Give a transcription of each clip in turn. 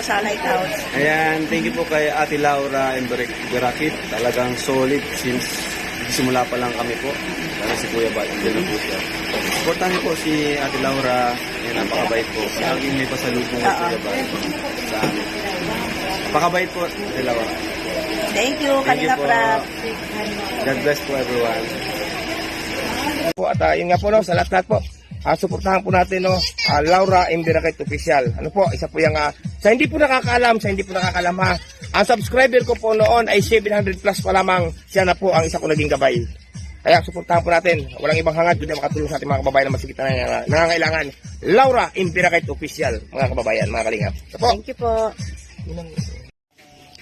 sa Lighthouse. Ayan, thank you po kay Ate Laura and Berakit. Talagang solid since simula pa lang kami po. Para si Kuya Bat, dyan na po siya. Supportan niyo po si Ate Laura. Ayan, napakabait po. Laging may pasalubong kay Kuya Bat sa amin. Napakabait po, Ate Laura. Thank you, Thank you Kalina po. Prab. God bless po everyone. po at ah, yun nga po no, sa lahat po. Ah, suportahan po natin no, ah, Laura Imbirakit Official. Ano po, isa po yung ah, sa hindi po nakakaalam, sa hindi po nakakaalam ha. Ang subscriber ko po noon ay 700 plus pa lamang. Siya na po ang isa ko naging gabay. Kaya suportahan po natin. Walang ibang hangad kundi makatulong sa ating mga kababayan na masigit na nangangailangan- nangangailangan. Laura Imbirakit Official, mga kababayan, mga kalingap. Ito po. Thank you po.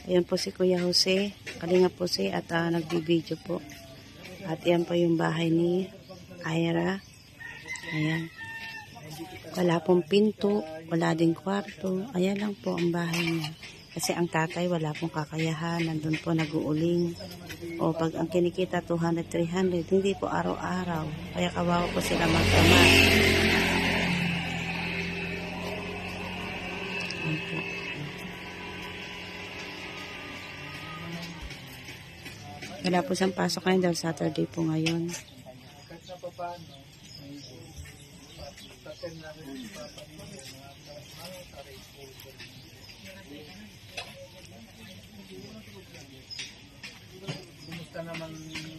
Ayan po si Kuya Jose. Kalinga po si at uh, nagbibideo po. At yan po yung bahay ni Ira. Ayan. Wala pong pinto, wala ding kwarto. Ayan lang po ang bahay niya. Kasi ang tatay wala pong kakayahan. Nandun po nag-uuling. O pag ang kinikita 200, 300, hindi po araw-araw. Kaya kawawa po sila po. Wala po siyang pasok ngayon dahil Saturday po ngayon. Kumusta naman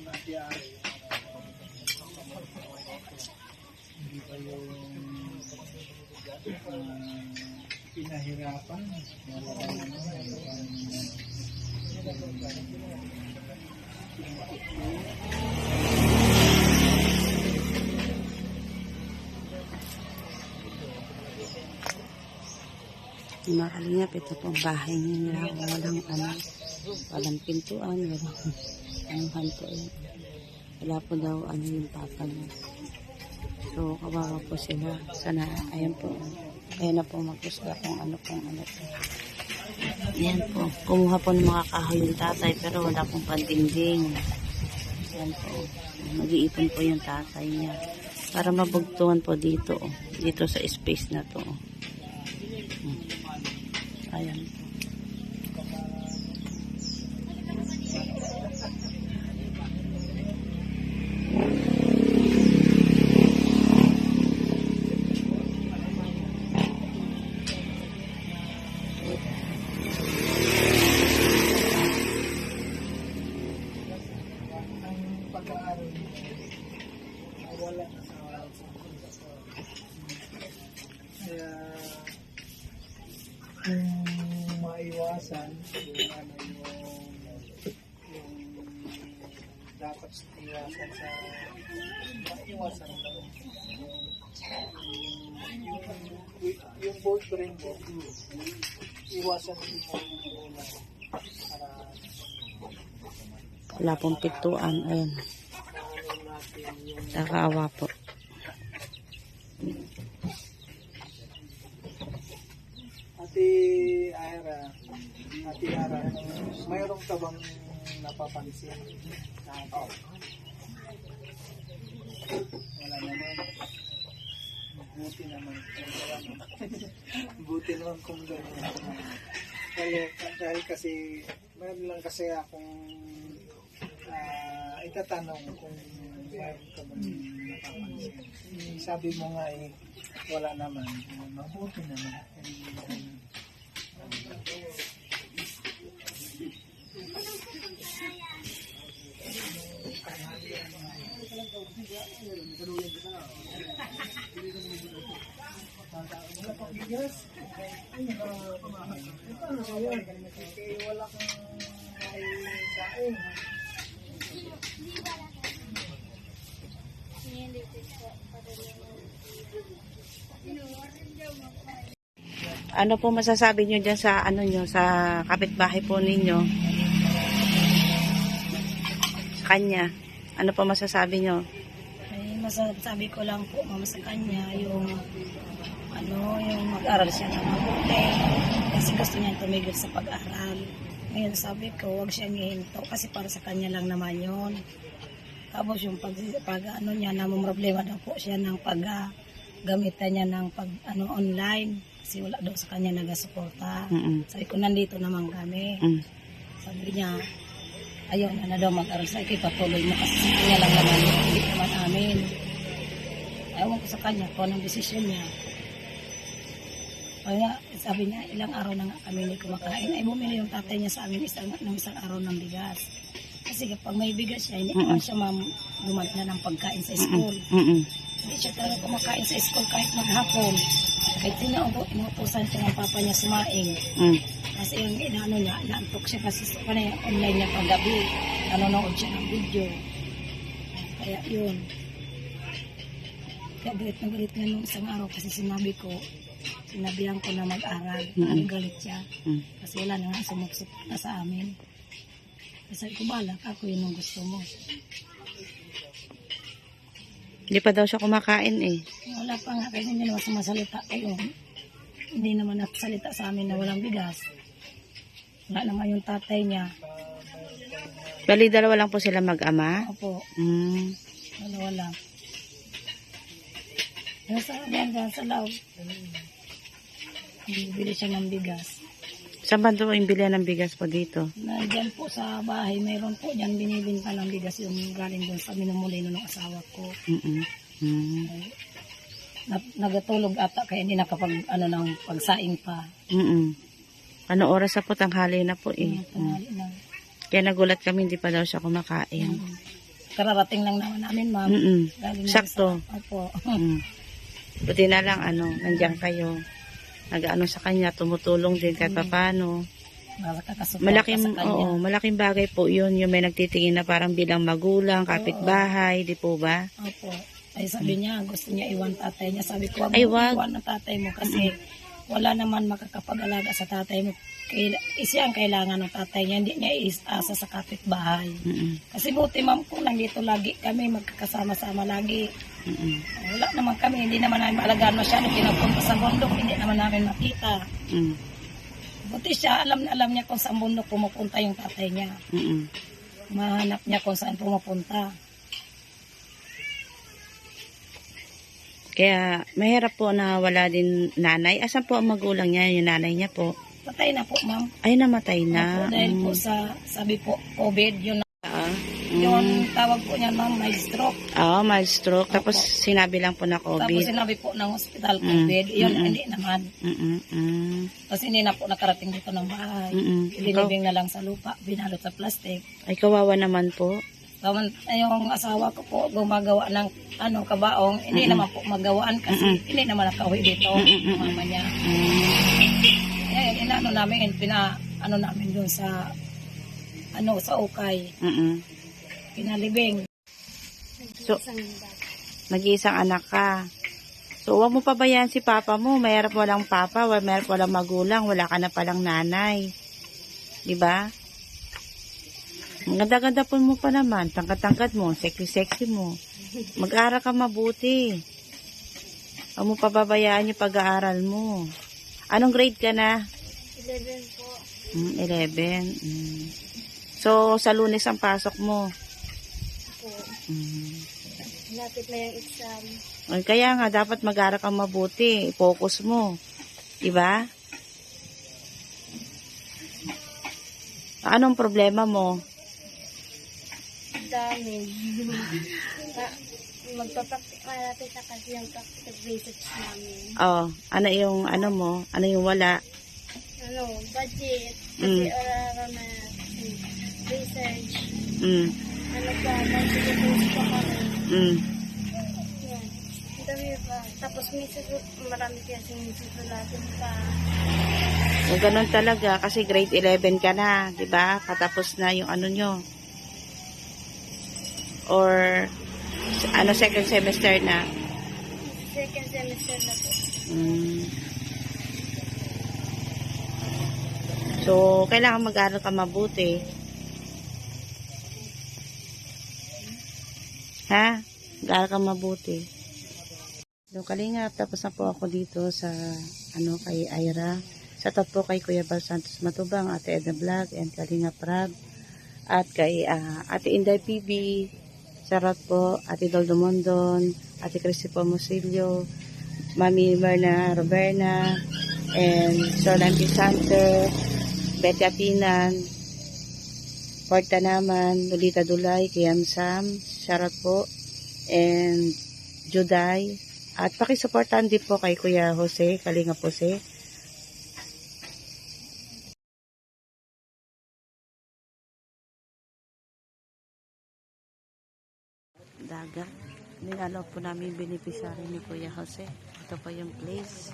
Ate Ari? Hindi ba yung ah, pinahirapan? Wala? Yung mga kalingap, ito po ang bahay nila. Walang ano, walang pintuan, walang anuhan po yun. Wala po daw ano yung papa niya. So, kawawa po sila. Sana, ayan po. Kaya na po magkusga kung ano pong ano po. Ayan po. Kumuha po ng mga kahoy yung tatay pero wala pong pandingding. Ayan po. Mag-iipon po yung tatay niya. Para mabugtuhan po dito. Dito sa space na to. Ayan po. Yung, yung boyfriend mo iwasan din mo muna para Wala pong natin yung Nakaawa po. Ate Ira, Ate Ira, mayroon ka bang napapansin? Na, wala naman. Buti naman. Wala naman. Naman kung gano'n. Dahil, dahil kasi, mayroon lang kasi akong ah, itatanong kung mayroon ka bang napapansin. Sabi mo nga eh, wala naman. Mabuti naman. Yes. Ay, uh, paano ngayon? Kaya wala kang may saing. Ano po masasabi nyo dyan sa ano nyo, sa kapitbahay po ninyo? Sa kanya. Ano po masasabi nyo? Ay, masasabi ko lang po mama sa kanya yung ano, yung mag-aral siya na mabuti. Kasi gusto niya tumigil sa pag-aral. Ngayon sabi ko, huwag siyang hihinto kasi para sa kanya lang naman yun. Tapos yung pag, pag ano niya, na problema daw po siya ng pag gamitan niya ng pag ano online. Kasi wala daw sa kanya nagasuporta. Mm-mm. Sabi ko, nandito naman kami. Mm. Sabi niya, ayaw na na daw mag-aral sa ikay, patuloy mo kasi sa kanya lang naman, hindi naman amin. Ewan ko sa kanya kung anong desisyon niya. Kaya nga, sabi niya, ilang araw na nga kami hindi kumakain. Ay, bumili yung tatay niya sa amin isang, ng isang araw ng bigas. Kasi kapag may bigas siya, hindi naman siya mam lumagna ng pagkain sa school. Hindi siya talaga kumakain sa school kahit maghapon. Kahit sinuupo, inutusan siya ng papa niya sumaing. Mm. Kasi yung inaano niya, inaantok siya kasi sa kanaya online niya paggabi. Nanonood siya ng video. Kaya yun. Kaya galit na galit nga nung isang araw kasi sinabi ko, sinabihan ko na mag-aral. Mm-mm. Ang galit siya. Mm. Kasi wala na nga sumuksok na sa amin. Kasi ko, balak ako yun ang gusto mo. Hindi pa daw siya kumakain eh. Wala pa nga kasi hindi naman sumasalita kayo. Hindi naman nagsalita sa amin na walang bigas. Wala naman yung tatay niya. Bali, dalawa lang po sila mag-ama. Opo, Mm. wala wala. Yung sa diyan dyan sa loob. Bibili siya ng bigas. Saan ba daw yung bilihan ng bigas po dito? Nandyan po sa bahay, mayroon po dyan binibinta ng bigas yung galing doon sa minumulino ng asawa ko. Mm-mm. Mm. Na, nagatulog ata kaya hindi nakapag ano ng pagsaing pa. Mm-mm. Ano oras na po? Tanghali na po eh. Yung tanghali na. Kaya nagulat kami, hindi pa daw siya kumakain. Mm. Kararating lang naman namin, ma'am. Mm-mm. Galing Sakto. Sa, opo. Mm. Buti na lang, ano, nandiyan kayo. Nag-ano sa kanya, tumutulong din kahit papano. Nakakasuporta Malaking, oo, malaking bagay po yun. Yung may nagtitingin na parang bilang magulang, kapitbahay, di po ba? Opo. Ay sabi niya, gusto niya iwan tatay niya. Sabi ko, Ay, wag. iwan ang tatay mo kasi wala naman makakapag-alaga sa tatay mo. Kaila, siya ang kailangan ng tatay niya, hindi niya iasa sa kapitbahay. Mm-mm. Kasi buti ma'am kung nandito lagi kami, magkakasama-sama lagi. Mm-mm. Wala naman kami, hindi naman namin maalagaan masyado. Pinapunta sa bundok, hindi naman namin makita. Mm. Buti siya, alam na alam niya kung saan bundok pumupunta yung tatay niya. Mm-mm. Mahanap niya kung saan pumupunta. Kaya mahirap po na wala din nanay. Asan po ang magulang niya, yung nanay niya po? Patay na po ma'am. Ay, namatay na. Opo, dahil po Mm. sa, sabi po, COVID, yun, Ah, yung tawag po niya ma'am, may stroke. Ah, mild stroke. Tapos sinabi lang po na Tapos COVID. sinabi po ng hospital, Mm. COVID. Yun, Mm-mm. hindi naman. Mm-mm. Mm. Kasi hindi na po nakarating dito ng bahay. Mm-mm. Ikaw, Ilinibing na lang sa lupa, binalot sa plastic. ay kawawa naman po. Kaman, yung asawa ko po, gumagawa ng ano, kabaong, hindi naman po magawaan kasi hindi naman nakauwi dito, Mm-mm. mama niya. Mm. Ngayon, inaano namin, pina, ano namin dun sa, ano, sa ukay, Mm-mm. Pinalibing. So, nag-iisang anak ka. So, huwag mo pabayaan si papa mo. Mayroon walang papa, mayroon walang magulang, wala ka na palang nanay. Di ba? Ang ganda-ganda po mo pa naman. Tangkad-tangkad mo, sexy-sexy mo. Mag-aral ka mabuti. Huwag mo pababayaan yung pag-aaral mo. Anong grade ka na? 11 po. Mm, 11. Mm. So, sa lunes ang pasok mo. Mm. Lapit na yung exam. Ay, kaya nga, dapat mag-aral kang mabuti. Focus mo. Diba? Anong problema mo? Dami. Magpapaktik, malapit na kasi yung practical research namin. Oh, ano yung, ano mo? Ano yung wala? Ano, budget. Kasi Mm. oral na mm, research. Mm, Ano pa, contributions pa kami. mm. Yan. Dami pa. Tapos may susunod, marami kasi susulatin pa. O, ganun talaga. Kasi grade 11 ka na. Diba? Katapos na yung ano nyo. Or, ano, second semester na. Second semester na po. Mm. So, kailangan mag-aral ka mabuti. Ha? Mag-aral ka mabuti. So, kalingap, tapos na po ako dito sa, ano, kay Ira. Sa po kay Kuya Bal Santos Matubang, Ate Edna Vlog, and Kalinga Prab. At kay ah, Ate Inday PB, Sarot po, Ate Doldo Mondon, Ate Christy Pomosilio, Mami Merna Roberna, and Shoreline Center, Betty Atinan, Porta naman, Lolita Dulay, Kiam Sam, shoutout po, and Juday. At pakisuportahan din po kay Kuya Jose, Kalinga Jose. Dagat. Nilalaw po namin beneficiary ni Kuya Jose. Ito po yung place.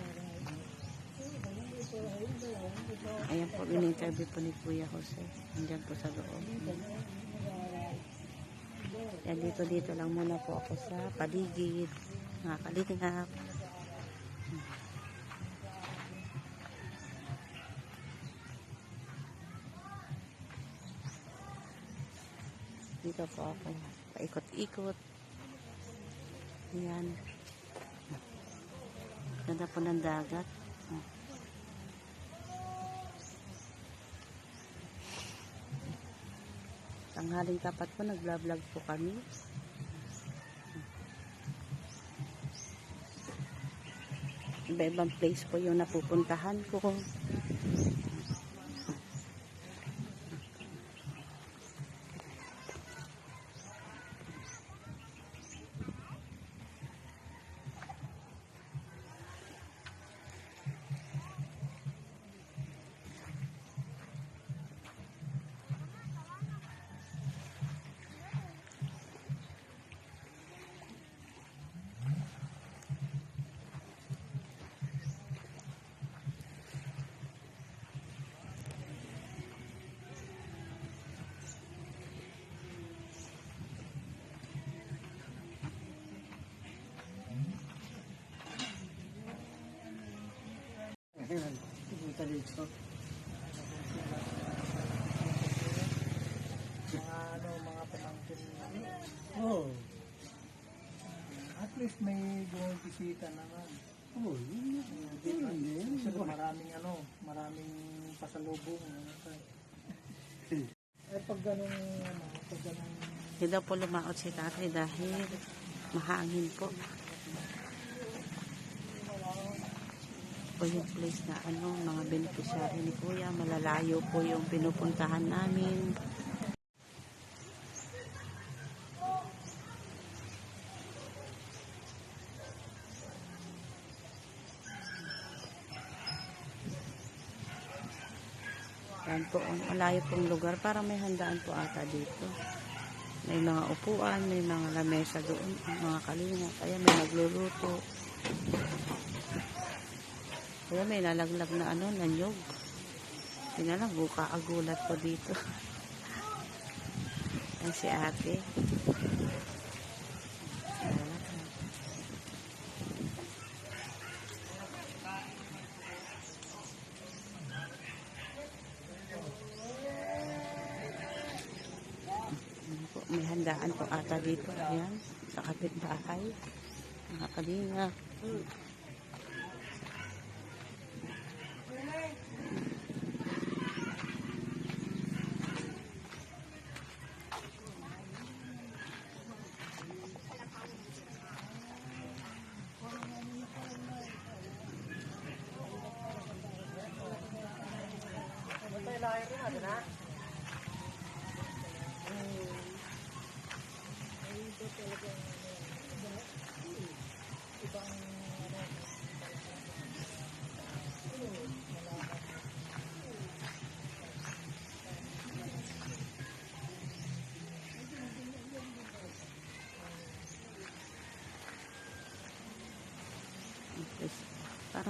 Ayan po, in-interview po ni Kuya Jose. Andyan po sa loob. Yan, dito dito lang muna po ako sa paligid. Mga kalingap. Dito po ako. Paikot-ikot. Yan. Ganda po ng dagat. Tanghaling tapat po, nag-vlog po kami. Iba-ibang place po yung napupuntahan ko. Pumunta dito. Mga ano, mga pamangkin. Oo. At least may bumibisita naman. Oo, yun yun. Kasi maraming ano, maraming pasalubong. Ano, eh pag ganun, ano, pag ganun, Hindi daw po lumaot si tatay dahil mahangin po. Po yung place na ano, mga beneficiary ni Kuya. Malalayo po yung pinupuntahan namin. Yan po, ang malayo pong lugar. Para may handaan po ata dito. May mga upuan, may mga lamesa doon, mga kalinga. Kaya may nagluluto. Kaya may nalaglag na ano, nanyog. Hindi buka agulat po dito. Yan si ate. May handaan po ata dito. Ayan, sa kapitbahay. Mga kalinga.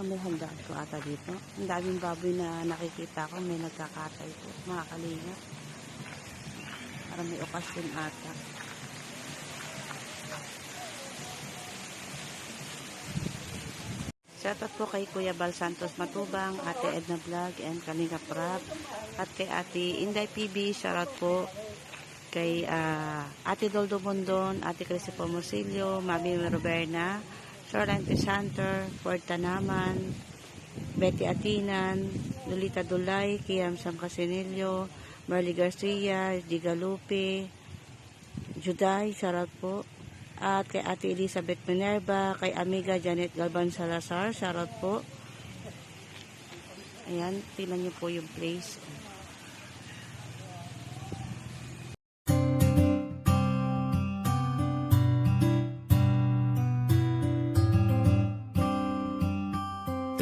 May handaan po ata dito. Ang daming baboy na nakikita ko, may nagkakatay po. Mga kalinga. Parang may okasyon ata. Shoutout po kay Kuya Bal Santos Matubang, Ate Edna Vlog, and Kalinga Prab. At kay Ate Inday PB, shoutout po kay ah, Ate Doldo Bondon, Ate Crisy Pomosilio, Mami Roberna, Shoreline Center, Porta Naman, Betty Atinan, Lolita Dulay, Kiam Sam Casinillo, Marley Garcia, Digalupe, Juday, shoutout po. At kay Ate Elizabeth Minerva, kay Amiga Janet Galban Salazar, shoutout po. Ayan, tingnan niyo po yung place.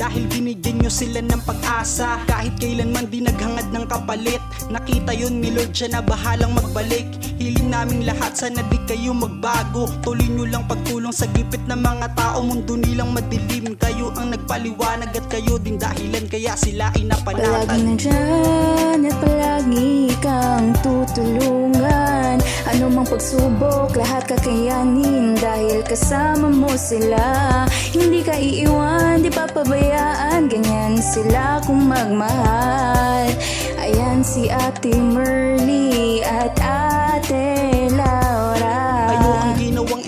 dahil binigyan nyo sila ng pag-asa. Kahit kailanman di naghangad ng kapalit. Nakita yun ni Lord siya na bahalang magbalik. Hiling naming lahat sana di kayo magbago. Tuloy nyo lang pagtulong sa gipit ng mga tao. Mundo nilang madilim. Kayo ang nagpaliwanag at kayo din dahilan. Kaya sila ay napanatan Palaging nandyan at palagi kang tutulungan Ano mang pagsubok, lahat kakayanin. Dahil kasama mo sila. Hindi ka iiwan, di papabayaan. Ganyan sila kung magmahal. Ayan si Ate Merly at Ate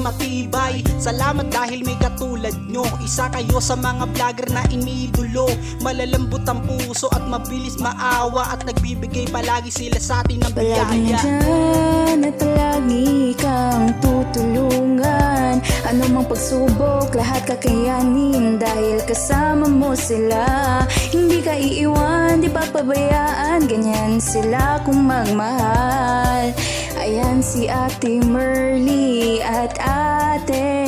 matibay. Salamat dahil may katulad nyo. Isa kayo sa mga vlogger na iniidolo Malalambot ang puso at mabilis maawa At nagbibigay palagi sila sa atin ng biyaya. Nandyan at palagi kang tutulungan. Ano mang pagsubok, lahat kakayanin. Dahil kasama mo sila. Hindi ka iiwan, di papabayaan. Ganyan sila kung magmahal Ayan si Ate Merly at Ate